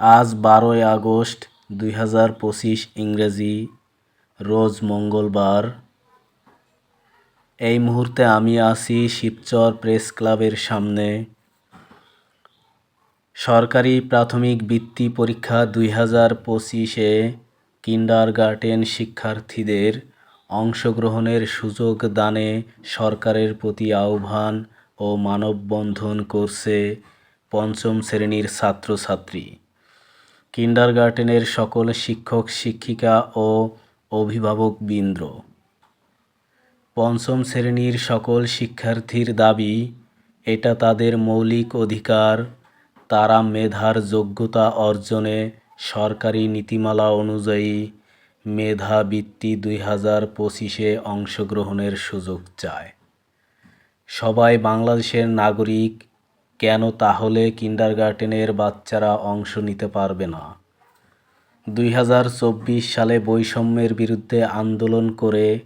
আজ বারোই আগস্ট দুই হাজার পঁচিশ ইংরেজি, রোজ মঙ্গলবার। এই মুহূর্তে আমি আছি শিবচর প্রেস ক্লাবের সামনে। সরকারি প্রাথমিক বৃত্তি পরীক্ষা দুই হাজার পঁচিশে কিন্ডারগার্টেন শিক্ষার্থীদের অংশগ্রহণের সুযোগ দানে সরকারের প্রতি আহ্বান ও মানববন্ধন করছে পঞ্চম শ্রেণির ছাত্রছাত্রী। কিন্ডারগার্টেনের সকল শিক্ষক, শিক্ষিকা ও অভিভাবকবৃন্দ পঞ্চম শ্রেণির সকল শিক্ষার্থীর দাবি, এটা তাদের মৌলিক অধিকার, তারা মেধার যোগ্যতা অর্জনে সরকারি নীতিমালা অনুযায়ী মেধাবৃত্তি দুই হাজার পঁচিশে অংশগ্রহণের সুযোগ চায়। সবাই বাংলাদেশের নাগরিক কেন তাহলে কিন্ডারগার্টেনের বাচ্চারা অংশ নিতে পারবে না? দুই হাজার চব্বিশ সালে বৈষম্যের বিরুদ্ধে আন্দোলন করে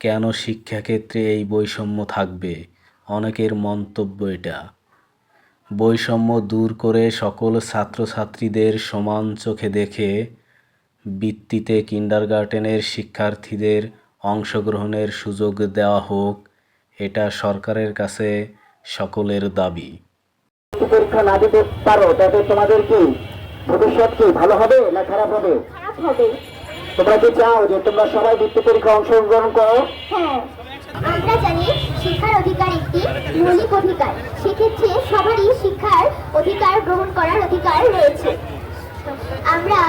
কেন শিক্ষাক্ষেত্রে এই বৈষম্য থাকবে? অনেকের মন্তব্য এটা। বৈষম্য দূর করে সকল ছাত্রছাত্রীদের সমান চোখে দেখে বৃত্তিতে কিন্ডারগার্টেনের শিক্ষার্থীদের অংশগ্রহণের সুযোগ দেওয়া হোক, এটা সরকারের কাছে সকলের দাবি। পরীক্ষা না দিতে পারো তাতে তোমাদের কি ভবিষ্যৎ কি ভালো হবে না খারাপ হবে। তোমরা কি চাও যে তোমরা সবাই বৃত্তি পরীক্ষা অংশগ্রহণ করো? হ্যাঁ আমরা জানি শিক্ষার অধিকার একটি মৌলিক অধিকার। সেক্ষেত্রে সবারই শিক্ষার অধিকার গ্রহণ করার অধিকার রয়েছে। আমরা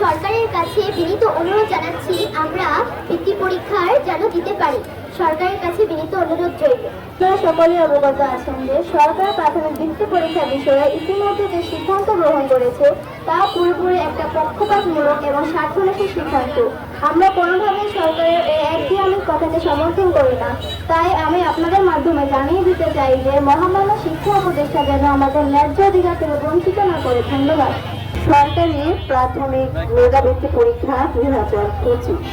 সরকারের কাছে বিনীত অনুরোধ জানাচ্ছি আমরা যেন দিতে পারি। সরকারের কাছে বিনীত অনুরোধ রইল। আপনারা সকলে অবগত আছেন যে সরকার প্রাথমিক বৃত্তি পরীক্ষা বিষয়ে ইতিমধ্যে যে সিদ্ধান্ত গ্রহণ করেছে তা পুরোপুরি একটা পক্ষপাতমূলক এবং স্বার্থনাশী সিদ্ধান্ত। আমরা কোনোভাবেই সরকারের এই একদিয়ামিক কথাকে সমর্থন করি না। তাই আমি আপনাদের মাধ্যমে জানিয়ে দিতে চাই যে মহামান্য শিক্ষা উপদেষ্টা যেন আমাদের ন্যায্য অধিকার থেকে বঞ্চিত না করে। ধন্যবাদ। সরকারি প্রাথমিক মেধাবৃত্তি পরীক্ষা দুই হাজার পঁচিশ।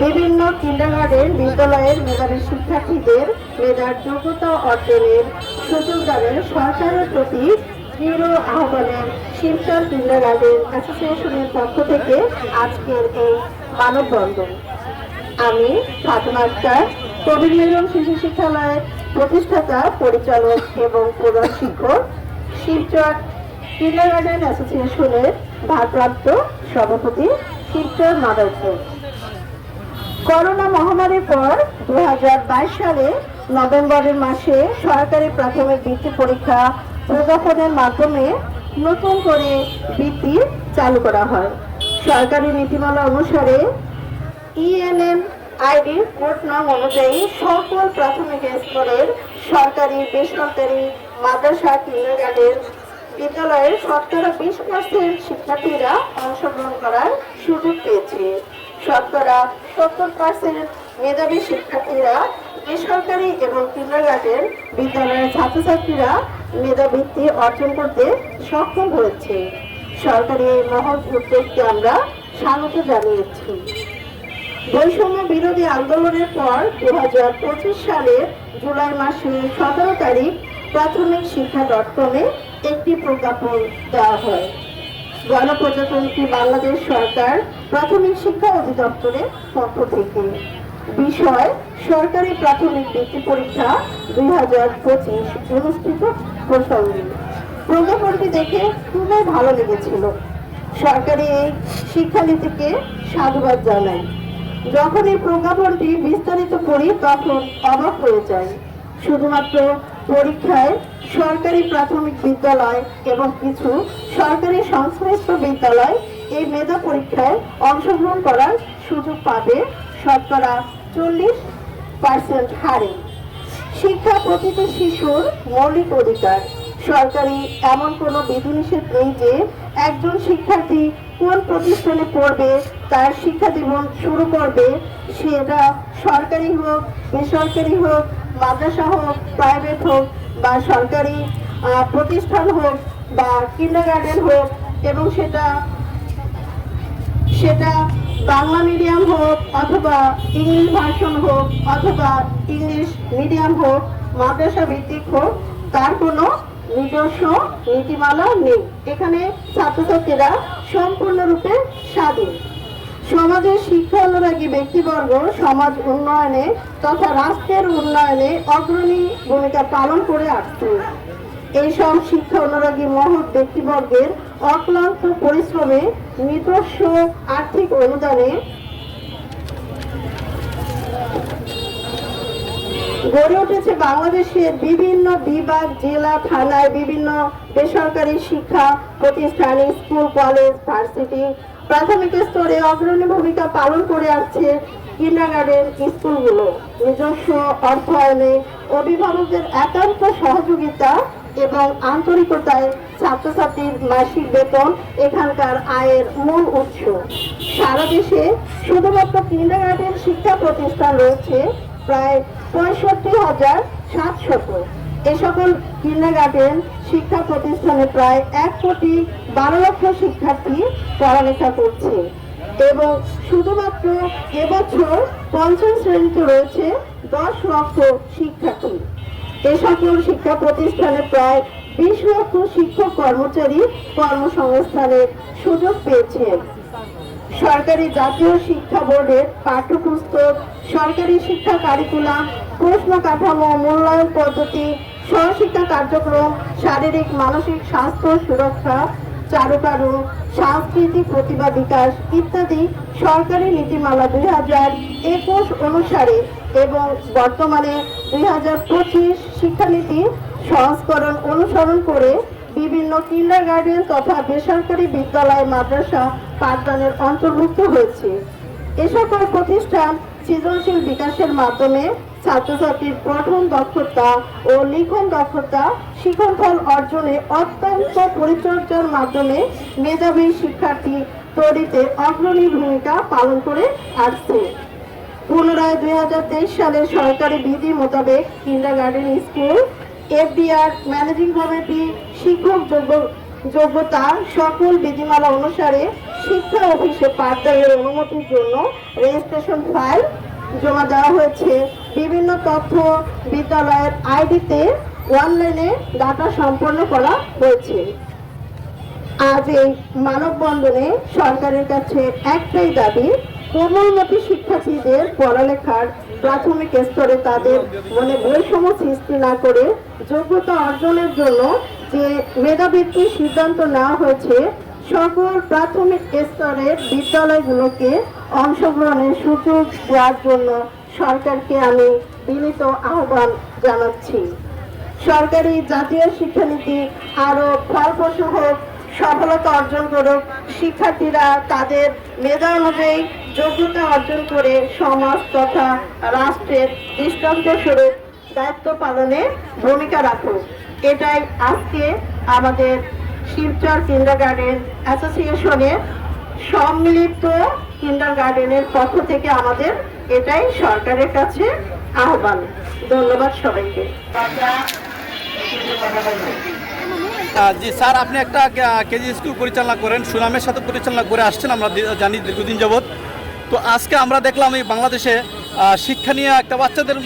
বিভিন্ন কিন্ডারগার্ডেন বিদ্যালয়ের মেধাবী শিক্ষার্থীদের মেধার যোগ্যতা অর্জনের সুযোগ দানের সরকারের প্রতি দৃঢ় আহ্বানের শিবচর কিন্ডারগার্ডেন অ্যাসোসিয়েশনের পক্ষ থেকে আজকের এই মানববন্ধন। আমি ফাতেমা আক্তার কবির মিলন শিশু শিক্ষালয়ের প্রতিষ্ঠাতা, পরিচালক এবং প্রধান শিক্ষক শিবচর কিন্ডারগার্ডেন অ্যাসোসিয়েশনের ভারপ্রাপ্ত সভাপতি শিবচর মাদারপুর। করোনা মহামারীর পর দু হাজার বাইশ সালে নভেম্বরের মাসে সরকারি প্রাথমিক বৃত্তি পরীক্ষা প্রজ্ঞাপনের মাধ্যমে নতুন করে বৃত্তি চালু করা হয়। সরকারি নীতিমালা অনুসারে ইএনএম আইডি কোড নাম অনুযায়ী সকল প্রাথমিক স্তরের সরকারি বেসরকারি মাদ্রাসা কিন্ডারগার্টেন বিদ্যালয়ের শতকরা বিশ পার্সেন্ট শিক্ষার্থীরা অংশগ্রহণ করার সুযোগ পেয়েছে। শতকরা সত্তর পার্সেন্ট মেধাবী শিক্ষার্থীরা বেসরকারি এবং বিদ্যালয়ের ছাত্রছাত্রীরা মেধাবৃত্তি অর্জন করতে সক্ষম হয়েছে। সরকারি এই মহৎ উদ্যোগকে আমরা স্বাগত জানিয়েছি। বৈষম্য বিরোধী আন্দোলনের পর দু হাজার পঁচিশ সালের জুলাই মাসের সতেরো তারিখ প্রাথমিক শিক্ষা ডট কমে একটি প্রজ্ঞাপন দেওয়া হয়। গণপ্রজাতন্ত্রী বাংলাদেশ সরকার প্রাথমিক শিক্ষা অধিদপ্তরের পক্ষ থেকে। বিষয়, সরকারি প্রাথমিক বৃত্তি পরীক্ষা দুই হাজার পঁচিশ অনুষ্ঠিত প্রসঙ্গে। প্রজ্ঞাপনটি দেখে খুবই ভালো লেগেছিল। সরকারি এই শিক্ষানীতিকে সাধুবাদ জানাই যখন এই প্রজ্ঞাপনটি বিস্তারিত করি, তখন অবাক হয়ে যায় শুধুমাত্র পরীক্ষায় সরকারি প্রাথমিক বিদ্যালয় এবং কিছু সরকারি সংশ্লিষ্ট বিদ্যালয় এই মেধা পরীক্ষায় অংশগ্রহণ করার সুযোগ পাবে শতকরা চল্লিশ পার্সেন্ট হারে। শিক্ষা প্রতিটি শিশুর মৌলিক অধিকার। সরকারি এমন কোনো বিধিনিষেধ নেই যে একজন শিক্ষার্থী কোন প্রতিষ্ঠানে পড়বে, তার শিক্ষা জীবন শুরু করবে, সেটা সরকারি হোক, বেসরকারি হোক, মাদ্রাসা হোক প্রাইভেট হোক, বা সরকারি প্রতিষ্ঠান হোক, বা কিন্ডার গার্ডেন হোক, এবং সেটা সেটা বাংলা মিডিয়াম হোক অথবা ইংলিশ ভার্সন হোক অথবা ইংলিশ মিডিয়াম হোক, মাদ্রাসা ভিত্তিক হোক, তার কোনো নিজস্ব নীতিমালা নেই। এখানে ছাত্রছাত্রীরা সম্পূর্ণরূপে স্বাধীন। সমাজের শিক্ষা অনুরাগী ব্যক্তিবর্গ, সমাজ উন্নয়নে তথা রাষ্ট্রের উন্নয়নে অগ্রণী ভূমিকা পালন করে আসছে। এইসব শিক্ষা অনুরাগী মহৎ ব্যক্তিবর্গের অক্লান্ত পরিশ্রমে নিজস্ব আর্থিক অনুদানে গড়ে উঠেছে বাংলাদেশের বিভিন্ন বিভাগ, জেলা, থানায় বিভিন্ন বেসরকারি শিক্ষা প্রতিষ্ঠান, স্কুল, কলেজ, ভার্সিটি। প্রাথমিক স্তরে অগ্রণী ভূমিকা পালন করে আসছে কিন্ডারগার্ডেন স্কুলগুলো। নিজস্ব অর্থায়নে অভিভাবকদের একান্ত সহযোগিতা এবং আন্তরিকতায় ছাত্রছাত্রীর মাসিক বেতন এখানকার আয়ের মূল উৎস। সারা দেশে শুধুমাত্র কিন্ডারগার্ডেন শিক্ষা প্রতিষ্ঠান রয়েছে প্রায় পঁয়ষট্টি হাজার সাতশত। এ সকল কিন্ডারগার্ডেন শিক্ষা প্রতিষ্ঠানে প্রায় এক কোটি বারো লক্ষ শিক্ষার্থী পড়ালেখা করছে এবং শুধুমাত্র এবছর পঞ্চম শ্রেণীতে রয়েছে দশ লক্ষ শিক্ষার্থী। এ সকল শিক্ষা প্রতিষ্ঠানে প্রায় বিশ লক্ষ শিক্ষক কর্মচারী কর্মসংস্থানের সুযোগ পেয়েছেন। সরকারি জাতীয় শিক্ষা বোর্ডের পাঠ্যপুস্তক, সরকারি শিক্ষা কারিকুলাম প্রশ্ন কাঠামো মূল্যায়ন পদ্ধতি, স্বশিক্ষা কার্যক্রম, শারীরিক, মানসিক স্বাস্থ্য সুরক্ষা চারুকারু, সাংস্কৃতিক প্রতিভা বিকাশ ইত্যাদি সরকারি নীতিমালা দুই হাজার একুশ অনুসারে এবং বর্তমানে দুই হাজার পঁচিশ শিক্ষানীতি সংস্করণ অনুসরণ করে বিভিন্ন কিন্ডার গার্ডেন তথা বেসরকারি বিদ্যালয়, মাদ্রাসা পাঠদানের অন্তর্ভুক্ত হয়েছে। এ সকল প্রতিষ্ঠান সৃজনশীল বিকাশের মাধ্যমে ছাত্রছাত্রীর পঠন দক্ষতা ও লিখন দক্ষতা শিক্ষণফল অর্জনে অত্যন্ত পরিচর্যার মাধ্যমে মেধাবী শিক্ষার্থী তৈরিতে অগ্রণী ভূমিকা পালন করে আসছে। পুনরায় দুই হাজার তেইশ সালের সরকারি বিধি মোতাবেক kindergarten school, FDR, managing committee, শিক্ষক যোগ্য, যোগ্যতা সকল বিধিমালা অনুসারে শিক্ষা অফিসে পাঠদানের অনুমতির জন্য রেজিস্ট্রেশন ফাইল জমা দেওয়া হয়েছে। বিভিন্ন তথ্য বিদ্যালয়ের আইডিতে অনলাইনে ডাটা সম্পন্ন করা হয়েছে। আজ এই মানববন্ধনে সরকারের কাছে একটাই দাবি, কোমলমতি শিক্ষার্থীদের পড়ালেখার প্রাথমিক স্তরে তাদের মনে বৈষম্য সৃষ্টি না করে যোগ্যতা অর্জনের জন্য যে মেধাবৃত্তির সিদ্ধান্ত নেওয়া হয়েছে, সকল প্রাথমিক স্তরের বিদ্যালয়গুলোকে অংশগ্রহণের সুযোগ দেওয়ার জন্য সরকারকে আমি বিনীত আহ্বান জানাচ্ছি। সরকারি জাতীয় শিক্ষানীতি আরও ফলপ্রসূ হোক সফলতা অর্জন করুক, শিক্ষার্থীরা তাদের মেধা অনুযায়ী যোগ্যতা অর্জন করে সমাজ তথা রাষ্ট্রের দৃষ্টান্ত স্বরূপ দায়িত্ব পালনে ভূমিকা রাখুক। এটাই আজকে আমাদের শিবচর কিন্ডার গার্ডেন অ্যাসোসিয়েশনের সম্মিলিত কিন্ডার গার্ডেনের পক্ষ থেকে আমাদের এটাই সরকারের কাছে আহ্বান। ধন্যবাদ সবাইকে। জি, স্যার, আপনি একটা কেজি স্কুল পরিচালনা করেন, সুনামের সাথে পরিচালনা করে আসছেন, আমরা জানি দীর্ঘদিন যাবৎ। তো আজকে আমরা দেখলাম এই বাংলাদেশে শিক্ষা নিয়ে একটা বাচ্চাদের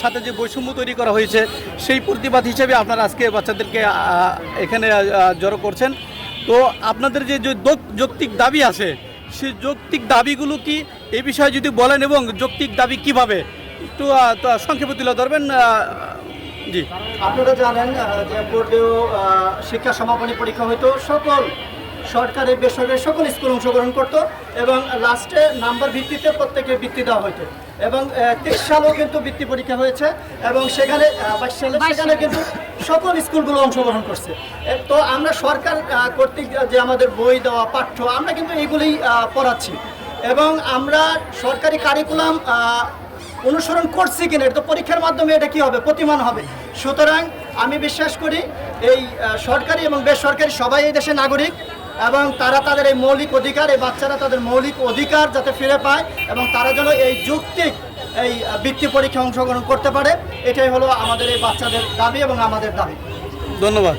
সাথে যে বৈষম্য তৈরি করা হয়েছে, সেই প্রতিবাদ হিসেবে আপনারা আজকে বাচ্চাদেরকে এখানে জড়ো করছেন। তো আপনাদের যে যৌক্তিক দাবি আছে সেই যৌক্তিক দাবিগুলো কি? এ বিষয়ে যদি বলেন এবং যৌক্তিক দাবি কীভাবে? একটু সংক্ষেপ তুলে ধরবেন জি। আপনারা জানেন যে বোর্ডেও শিক্ষা সমাপনী পরীক্ষা হইতো। সকল সরকারি, বেসরকারি, সকল স্কুল অংশগ্রহণ করত এবং লাস্টে নাম্বার ভিত্তিতে প্রত্যেকে বৃত্তি দেওয়া হতো এবং তেইশ সালেও কিন্তু বৃত্তি পরীক্ষা হয়েছে এবং সেখানে বাইশ সালে সেখানে কিন্তু সকল স্কুলগুলো অংশগ্রহণ করছে। তো আমরা সরকার কর্তৃক যে আমাদের বই দেওয়া পাঠ্য আমরা কিন্তু এইগুলি পড়াচ্ছি। এবং আমরা সরকারি কারিকুলাম অনুসরণ করছি কিনা এটা তো পরীক্ষার মাধ্যমে এটা কি হবে প্রতিমান হবে। সুতরাং আমি বিশ্বাস করি এই সরকারি এবং বেসরকারি সবাই এই দেশের নাগরিক এবং তারা তাদের এই মৌলিক অধিকার, এই বাচ্চারা তাদের মৌলিক অধিকার যাতে ফিরে পায় এবং তারা যেন এই যৌক্তিক এই বৃত্তি পরীক্ষায় অংশগ্রহণ করতে পারে, এটাই হলো আমাদের এই বাচ্চাদের দাবি এবং আমাদের দাবি। ধন্যবাদ।